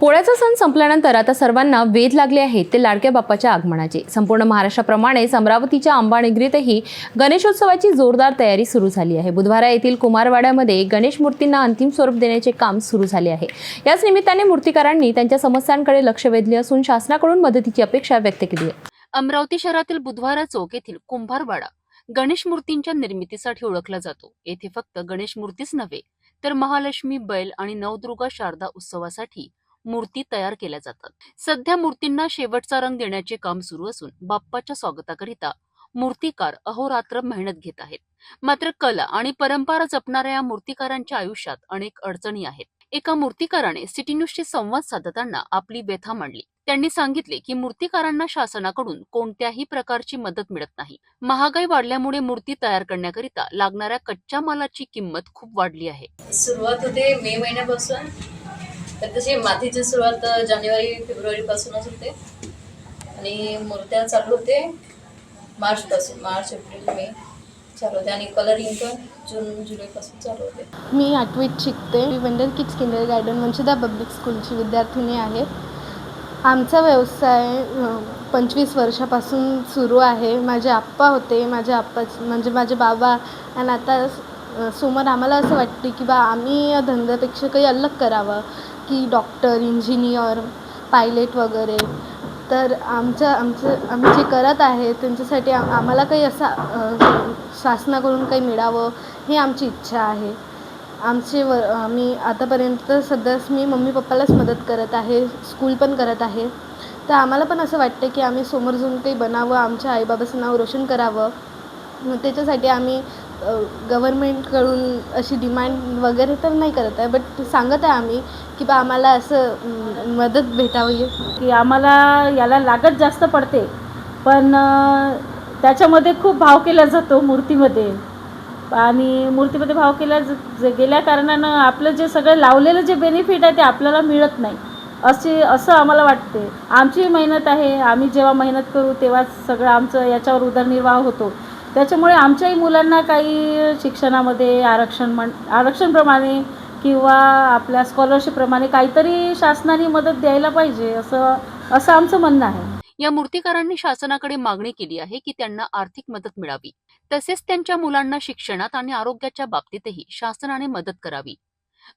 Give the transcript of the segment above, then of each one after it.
पोळ्याचा सण संपल्यानंतर आता सर्वांना वेध लागले आहेत ते लाडक्या बाप्पाच्या आगमनाचे. संपूर्ण महाराष्ट्राप्रमाणेच अमरावतीच्या अंबानगरीतही गणेशोत्सवाची जोरदार तयारी सुरू झाली आहे. बुधवारा येथील कुमारवाड्यामध्ये गणेश मूर्तींना अंतिम स्वरूप देण्याचे काम सुरू झाले आहे. याच निमित्ताने मूर्तीकारांनी त्यांच्या समस्यांकडे लक्ष वेधले असून शासनाकडून मदतीची अपेक्षा व्यक्त केली आहे. अमरावती शहरातील बुधवारा चौक येथील कुंभारवाडा गणेश मूर्तींच्या निर्मितीसाठी ओळखला जातो. येथे फक्त गणेश मूर्तीच नव्हे तर महालक्ष्मी बैल आणि नवदुर्गा शारदा उत्सवासाठी मूर्ती तयार केल्या जातात. सध्या मूर्तींना शेवटचा रंग देण्याचे काम सुरू असून बाप्पाच्या स्वागताकरिता मूर्तिकार अहोरात्र मेहनत घेत आहेत. मात्र कला आणि परंपरा जपणाऱ्या या मूर्तिकारांच्या आयुष्यात अनेक अडचणी आहेत. एका मूर्तिकाराने सिटी न्यूजशी संवाद साधताना आपली व्यथा मांडली. त्यांनी सांगितले की मूर्तिकारांना शासनाकडून कोणत्याही प्रकारची मदत मिळत नाही. महागाई वाढल्यामुळे मूर्ती तयार करण्याकरिता लागणाऱ्या कच्च्या मालाची किंमत खूप वाढली आहे. सुरुवात होते मे महिन्यापासून. तर तशी मातीची सुरुवात जानेवारी फेब्रुवारीपासूनच होते. आणि मूर्त्या चालू होते मार्चपासून मार्च एप्रिल मे चालू होते. आणि कलरिंग पण जून जुलैपासून चालू होते. मी आठवीत शिकते. मी वंडर किड्स किंडर गार्डन वंशिदा पब्लिक स्कूलची विद्यार्थिनी आहे. आमचा व्यवसाय पंचवीस वर्षापासून सुरू आहे. माझे आप्पा होते. माझे आप्पा म्हणजे माझे बाबा आणि आता समोर आम्हाला असं वाटते की बा आम्ही या धंद्यापेक्षा काही अलग करावं. की डॉक्टर इंजिनियर पायलट वगैरे. तर आमचं आमचं आम्ही जे करत आहे त्यांच्यासाठी आ- आम्हाला काही असा शासनाकडून काही मिळावं ही आमची इच्छा आहे. आमचे व आम्ही आतापर्यंत सध्याच मी मम्मी पप्पालाच मदत करत आहे स्कूल पण करत आहे. तर आम्हाला पण असं वाटतं की आम्ही समोर जाऊन काही बनावं आमच्या आईबाबाचं नाव रोशन करावं. मग त्याच्यासाठी आम्ही गव्हर्मेंटकडून अशी डिमांड वगैरे तर नाही करत आहे बट सांगत आहे आम्ही की बा आम्हाला असं मदत भेटावी. की आम्हाला याला लागत जास्त पडते. पण त्याच्यामध्ये खूप भाव केला जातो मूर्तीमध्ये. आणि मूर्तीमध्ये भाव केला ज- ज- गेल्या कारणानं आपलं जे सगळं लावलेलं जे बेनिफिट आहे ते आपल्याला मिळत नाही. असे असं आम्हाला वाटते. आमची मेहनत आहे. आम्ही जेव्हा मेहनत करू तेव्हाच सगळं आमचं याच्यावर उदरनिर्वाह होतो. त्याच्यामुळे आमच्याही मुलांना काही शिक्षणामध्ये आरक्षण म्हण आरक्षणप्रमाणे किंवा आपल्या स्कॉलरशिपप्रमाणे काहीतरी शासनाने मदत द्यायला पाहिजे असं असं आमचं म्हणणं आहे. या मूर्तिकारांनी शासनाकडे मागणी केली आहे की त्यांना आर्थिक मदत मिळावी. तसेच त्यांच्या मुलांना शिक्षणात आणि आरोग्याच्या बाबतीतही शासनाने मदत करावी.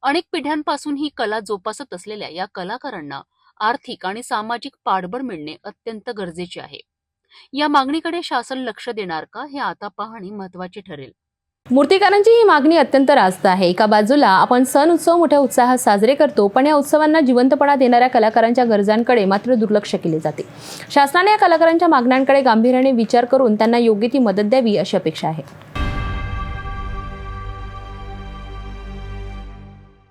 अनेक पिढ्यांपासून ही कला जोपासत असलेल्या या कलाकारांना आर्थिक आणि सामाजिक पाठबळ मिळणे अत्यंत गरजेचे आहे. या मागणीकडे शासन लक्ष देणार का हे आता पाहणे महत्त्वाचे ठरेल. मूर्तिकारांची ही मागणी अत्यंत रास्त आहे. एका बाजूला आपण सण उत्सव मोठ्या उत्साहात साजरे करतो पण या उत्सवांना जिवंतपणा देणाऱ्या कलाकारांच्या गरजांकडे मात्र दुर्लक्ष केले जाते. शासनाने या कलाकारांच्या मागण्यांकडे गांभीर्याने विचार करून त्यांना योग्य ती मदत द्यावी अशी अपेक्षा आहे.